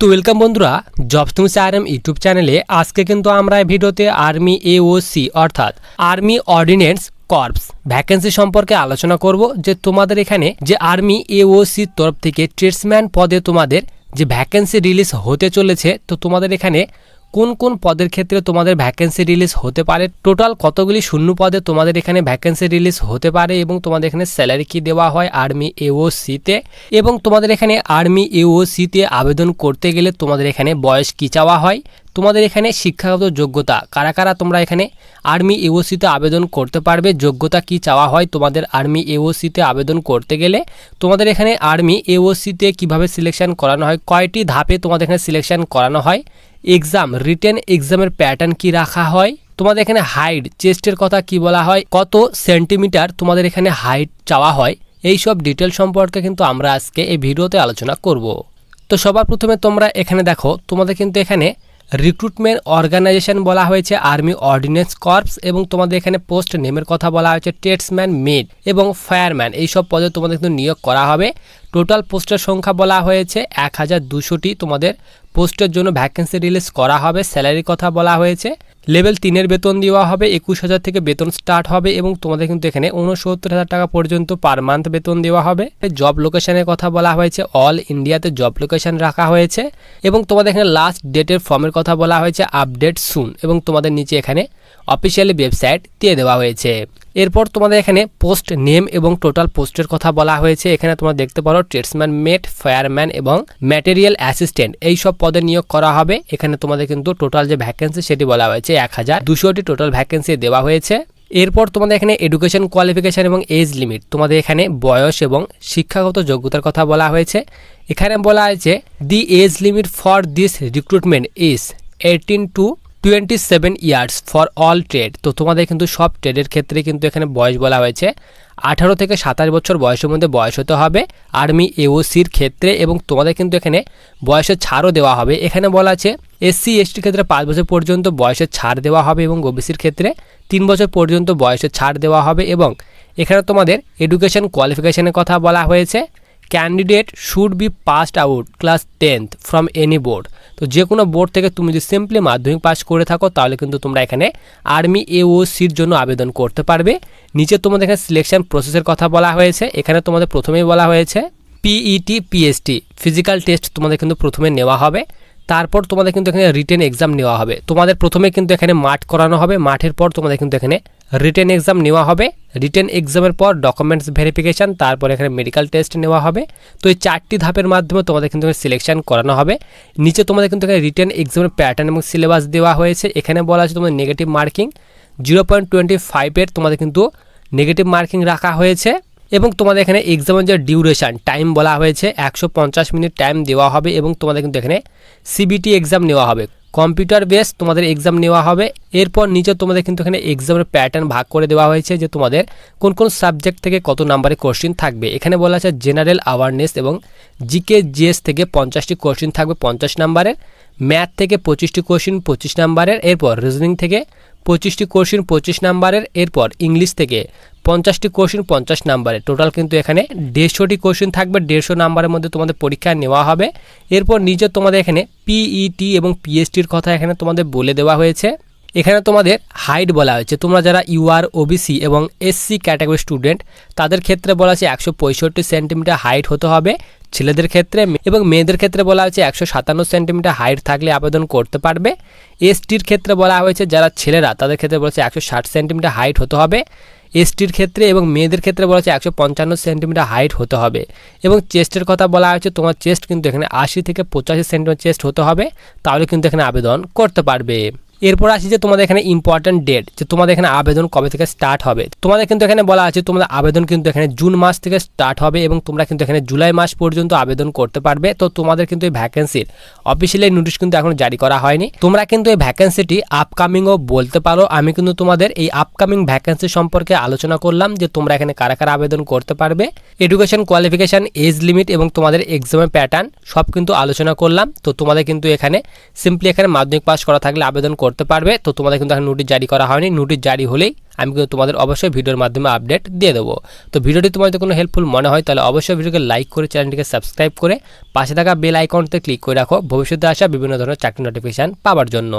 তো ওয়েলকাম বন্ধুরা jobs news R M YouTube চ্যানেলে আজকে কিন্তু আমরা ভিডিওতে আর্মি এওসি অর্থাৎ আর্মি অর্ডিনেন্স কর্পস ভ্যাকেন্সি সম্পর্কে আলোচনা করব যে তোমাদের এখানে যে আর্মি এওসি তরফ থেকে ট্রেডসম্যান পদে তোমাদের যে ভ্যাকেন্সি রিলিজ হতে চলেছে, তো তোমাদের এখানে কোন কোন পদের ক্ষেত্রে তোমাদের ভ্যাকেন্সি রিলিজ হতে পারে? টোটাল কতগুলি শূন্য পদে তোমাদের এখানে ভ্যাকেন্সি রিলিজ হতে পারে এবং তোমাদের এখানে স্যালারি কি দেওয়া হয় আর্মি এওসিতে এবং তোমাদের এখানে আর্মি এওসিতে আবেদন করতে গেলে তোমাদের এখানে বয়স কি চাওয়া হয়? তোমাদের এখানে শিক্ষাগত যোগ্যতা কারা কারা তোমরা এখানে আর্মি এওসিতে আবেদন করতে পারবে? যোগ্যতা কি চাওয়া হয় তোমাদের আর্মি এওসিতে আবেদন করতে গেলে? তোমাদের এখানে আর্মি এওসিতে কীভাবে সিলেকশন করানো হয়? কয়টি ধাপে তোমাদের এখানে সিলেকশন করানো হয়? এক্সাম রিটেন এক্সামের প্যাটার্ন কি রাখা হয়? তোমাদের এখানে হাইট চেস্টের কথা কি বলা হয়? কত সেন্টিমিটার তোমাদের এখানে হাইট চাওয়া হয়? এই সব ডিটেল সম্পর্কে কিন্তু আমরা আজকে এই ভিডিওতে আলোচনা করব। তো সবার প্রথমে তোমরা এখানে দেখো, তোমাদের কিন্তু এখানে রিক্রুটমেন্ট অর্গানাইজেশন বলা হয়েছে আর্মি অর্ডিনেন্স কর্পস এবং তোমাদের এখানে পোস্ট নেমের কথা বলা হয়েছে টেটসম্যান মেড এবং ফায়ারম্যান এইসব পদে তোমাদের কিন্তু নিয়োগ করা হবে। টোটাল পোস্টের সংখ্যা বলা হয়েছে এক হাজার দুশোটি। তোমাদের পোস্টের জন্য ভ্যাকেন্সি রিলিজ করা হবে। স্যালারির কথা বলা হয়েছে। লেভেল তিনের বেতন দেওয়া হবে, একুশ হাজার থেকে বেতন স্টার্ট হবে এবং তোমাদের কিন্তু এখানে উনসত্তর হাজার টাকা পর্যন্ত পার মান্থ বেতন দেওয়া হবে। জব লোকেশনের কথা বলা হয়েছে, অল ইন্ডিয়াতে জব লোকেশন রাখা হয়েছে এবং তোমাদের এখানে লাস্ট ডেটের ফর্মের কথা বলা হয়েছে আপডেট সুন এবং তোমাদের নিচে এখানে অফিসিয়ালি ওয়েবসাইট দিয়ে দেওয়া হয়েছে। এরপর তোমাদের এখানে পোস্ট নেম এবং টোটাল পোস্টের কথা বলা হয়েছে। এখানে তোমরা দেখতে পারো ট্রেডসম্যান, মেট, ফায়ারম্যান এবং ম্যাটেরিয়াল অ্যাসিস্ট্যান্ট। এই সব পদে নিয়োগ করা হবে। এখানে তোমাদের কিন্তু টোটাল যে ভ্যাকেন্সি সেটি বলা হয়েছে এক হাজার দুশোটি টোটাল ভ্যাকেন্সি দেওয়া হয়েছে। এরপর তোমাদের এখানে এডুকেশন কোয়ালিফিকেশান এবং এজ লিমিট। তোমাদের এখানে বয়স এবং শিক্ষাগত যোগ্যতার কথা বলা হয়েছে। এখানে বলা হয়েছে, the age limit for this recruitment is eighteen to twenty seven years for all trade তো তোমাদের কিন্তু সব ট্রেডের ক্ষেত্রে কিন্তু এখানে বয়স বলা হয়েছে। আঠারো থেকে সাতাশ বছর বয়সের মধ্যে বয়স হতে হবে আর্মি এওসির ক্ষেত্রে এবং তোমাদের কিন্তু এখানে বয়সের ছাড়ও দেওয়া হবে। এখানে বলা আছে এসসি এসটির ক্ষেত্রে পাঁচ বছর পর্যন্ত বয়সের ছাড় দেওয়া হবে এবং ওবিসির ক্ষেত্রে তিন বছর পর্যন্ত বয়সের ছাড় দেওয়া হবে এবং এখানে তোমাদের এডুকেশন কোয়ালিফিকেশনের কথা বলা হয়েছে। Candidate should be passed out class tenth from any board তো যে কোনো বোর্ড থেকে তুমি যদি সিম্পলি মাধ্যমিক পাস করে থাকো, তাহলে কিন্তু তোমরা এখানে আর্মি এওসির জন্য আবেদন করতে পারবে। নিচে তোমাদের এখানে সিলেকশন প্রসেসের কথা বলা হয়েছে। এখানে তোমাদের প্রথমেই বলা হয়েছে পিইটি পিএসটি ফিজিক্যাল টেস্ট তোমাদের কিন্তু প্রথমে নেওয়া হবে। তারপর তোমাদের কিন্তু এখানে রিটেন এক্সাম নেওয়া হবে। তোমাদের প্রথমে কিন্তু এখানে মাঠ করানো হবে। মাঠের পর তোমাদের কিন্তু এখানে রিটেন এক্সাম নেওয়া হবে। রিটেন এক্সামের পর ডকুমেন্টস ভেরিফিকেশান, তারপর এখানে মেডিকেল টেস্ট নেওয়া হবে। তো এই চারটি ধাপের মাধ্যমে তোমাদের কিন্তু সিলেকশন করানো হবে। নিচে তোমাদের কিন্তু এখানে রিটেন এক্সামের প্যাটার্ন এবং সিলেবাস দেওয়া হয়েছে। এখানে বলা আছে তোমাদের negative marking zero point twenty ফাইভের তোমাদের কিন্তু নেগেটিভ মার্কিং রাখা হয়েছে। এবং তোমাদের এখানে এক্সামের যে ডিউরেশান টাইম বলা হয়েছে, একশো পঞ্চাশ মিনিট টাইম দেওয়া হবে এবং তোমাদের কিন্তু এখানে সিবিটি এক্সাম নেওয়া হবে। কম্পিউটার বেস তোমাদের এক্সাম নেওয়া হবে। এরপর নিচে তোমাদের কিন্তু এখানে এক্সামের প্যাটার্ন ভাগ করে দেওয়া হয়েছে যে তোমাদের কোন কোন সাবজেক্ট থেকে কত নাম্বারে কোশ্চিন থাকবে। এখানে বলা আছে জেনারেল অ্যাওয়ারনেস এবং জিকে জিএস থেকে পঞ্চাশটি কোশ্চিন থাকবে পঞ্চাশ নাম্বারের ম্যাথ থেকে পঁচিশটি কোশ্চিন পঁচিশ নাম্বারের এরপর রিজনিং থেকে পঁচিশটি কোশ্চিন পঁচিশ নাম্বারের, এরপর ইংলিশ থেকে পঞ্চাশটি কোশ্চিন পঞ্চাশ নাম্বারের। টোটাল কিন্তু এখানে দেড়শোটি কোশ্চিন থাকবে, দেড়শো নাম্বারের মধ্যে তোমাদের পরীক্ষা নেওয়া হবে। এরপর নিজে তোমাদের এখানে পিইটি এবং পিএসটির কথা এখানে তোমাদের বলে দেওয়া হয়েছে। এখানে তোমাদের হাইট বলা হয়েছে। তোমরা যারা ইউআর ওবিসি এবং এসসি ক্যাটাগরি স্টুডেন্ট তাদের ক্ষেত্রে বলা হয়েছে একশো পঁয়ষট্টি সেন্টিমিটার হাইট হতে হবে। ছেলেদের ক্ষেত্রে এবং মেয়েদের ক্ষেত্রে বলা হয়েছে একশো সাতান্ন সেন্টিমিটার হাইট থাকলে আবেদন করতে পারবে। এসটির ক্ষেত্রে বলা হয়েছে যারা ছেলেরা, তাদের ক্ষেত্রে বলেছে একশো ষাট সেন্টিমিটার হাইট হতে হবে। এসটির ক্ষেত্রে এবং মেয়েদের ক্ষেত্রে বলা হচ্ছে একশো পঞ্চান্ন সেন্টিমিটার হাইট হতে হবে। এবং চেস্টের কথা বলা হয়েছে, তোমার চেস্ট কিন্তু এখানে আশি থেকে পঁচাশি সেন্টিমিটার চেস্ট হতে হবে। তাহলে কিন্তু এখানে আবেদন করতে পারবে। এরপর আসি যে তোমাদের এখানে ইম্পর্টেন্ট ডেট যে তোমাদের এখানে আবেদন কবে থেকে স্টার্ট হবে। তোমাদের কিন্তু এখানে বলা আছে, তোমাদের আবেদন কিন্তু এখানে জুন মাস থেকে স্টার্ট হবে এবং তোমরা কিন্তু এখানে জুলাই মাস পর্যন্ত আবেদন করতে পারবে। তো তোমাদের কিন্তু এই ভ্যাকেন্সির অফিসিয়ালি নোটিশ কিন্তু এখন জারি করা হয়নি। তোমরা কিন্তু এই ভ্যাকেন্সিটি আপকামিংও বলতে পারো। আমি কিন্তু তোমাদের এই আপকামিং ভ্যাকেন্সি সম্পর্কে আলোচনা করলাম যে তোমরা এখানে কারা কারা আবেদন করতে পারবে। এডুকেশন কোয়ালিফিকেশান এজ লিমিট এবং তোমাদের এক্সামের প্যাটার্ন সব কিন্তু আলোচনা করলাম। তো তোমাদের কিন্তু এখানে সিম্পলি এখানে মাধ্যমিক পাস করা থাকলে আবেদন করতে করতে পারবে। তো তোমাদের কিন্তু এখন নোটিশ জারি করা হয়নি। নোটিশ জারি হলেই আমি কিন্তু তোমাদের অবশ্যই ভিডিওর মাধ্যমে আপডেট দিয়ে দেবো। তো ভিডিওটি তোমার যদি কোনো হেল্পফুল মনে হয়, তাহলে অবশ্যই ভিডিওকে লাইক করে চ্যানেলটিকে সাবস্ক্রাইব করে পাশে থাকা বেল আইকনতে ক্লিক করে রাখো। ভবিষ্যতে আসা বিভিন্ন ধরনের চাকরি নোটিফিকেশান পাওয়ার জন্য।